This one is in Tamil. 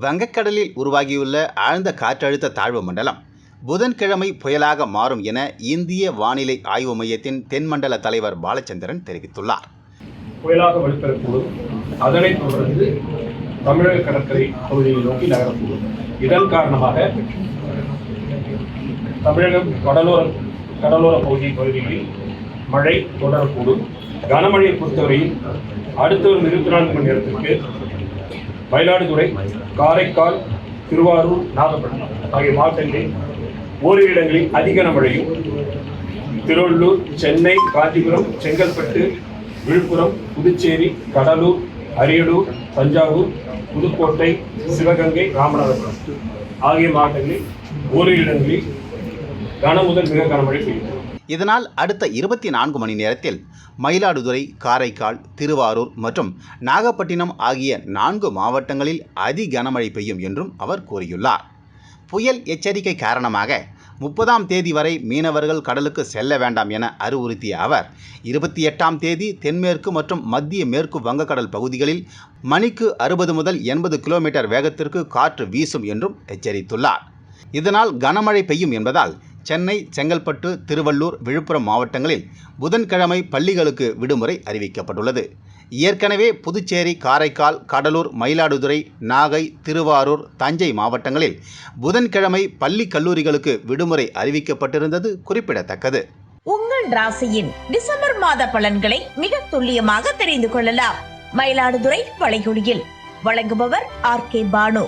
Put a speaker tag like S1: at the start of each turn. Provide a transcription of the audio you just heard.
S1: வங்கக்கடலில் உருவாகியுள்ள ஆழ்ந்த காற்றழுத்த தாழ்வு மண்டலம் புதன்கிழமை புயலாக மாறும் என இந்திய வானிலை ஆய்வு மையத்தின் தென்மண்டல தலைவர் பாலச்சந்திரன் தெரிவித்துள்ளார்.
S2: புயலாக வலுப்பெறக்கூடும். அதனைத் தொடர்ந்து தமிழக கடற்கரை பகுதியை நோக்கி நகரக்கூடும். இதன் காரணமாக தமிழகம் கடலோர கடலோர பகுதி பகுதிகளில் மழை தொடரக்கூடும். கனமழையை பொறுத்தவரையில் அடுத்த ஒரு இருபத்தி நான்கு மணி நேரத்திற்கு மயிலாடுதுறை காரைக்கால் திருவாரூர் நாகப்பட்டினம் ஆகிய மாவட்டங்களில் ஓரிரு இடங்களில் அதிக மழையும் திருவள்ளூர் சென்னை காஞ்சிபுரம் செங்கல்பட்டு விழுப்புரம் புதுச்சேரி கடலூர் அரியலூர் தஞ்சாவூர் புதுக்கோட்டை சிவகங்கை ராமநாதபுரம் ஆகிய மாவட்டங்களில் ஓரிரு இடங்களில் கன முதல் மிக கனமழை பெய்யும்.
S1: இதனால் அடுத்த இருபத்தி நான்கு மணி நேரத்தில் மயிலாடுதுறை காரைக்கால் திருவாரூர் மற்றும் நாகப்பட்டினம் ஆகிய நான்கு மாவட்டங்களில் அதி கனமழை பெய்யும் என்றும் அவர் கூறியுள்ளார். புயல் எச்சரிக்கை காரணமாக முப்பதாம் தேதி வரை மீனவர்கள் கடலுக்கு செல்ல வேண்டாம் என அறிவுறுத்திய அவர் இருபத்தி எட்டாம் தேதி தென்மேற்கு மற்றும் மத்திய மேற்கு வங்கக்கடல் பகுதிகளில் மணிக்கு அறுபது முதல் எண்பது கிலோமீட்டர் வேகத்திற்கு காற்று வீசும் என்றும் எச்சரித்துள்ளார். இதனால் கனமழை பெய்யும் என்பதால் சென்னை செங்கல்பட்டு திருவள்ளூர் விழுப்புரம் மாவட்டங்களில் புதன்கிழமை பள்ளிகளுக்கு விடுமுறை அறிவிக்கப்பட்டுள்ளது. ஏற்கனவே புதுச்சேரி காரைக்கால் கடலூர் மயிலாடுதுறை நாகை திருவாரூர் தஞ்சை மாவட்டங்களில் புதன்கிழமை பள்ளி கல்லூரிகளுக்கு விடுமுறை அறிவிக்கப்பட்டிருந்தது குறிப்பிடத்தக்கது.
S3: உங்கள் ராசியின் டிசம்பர் மாத பலன்களை மிக துல்லியமாக தெரிந்து கொள்ளலாம். மயிலாடுதுறை வளைகுடியில் வழங்குபவர் ஆர் கே பானு.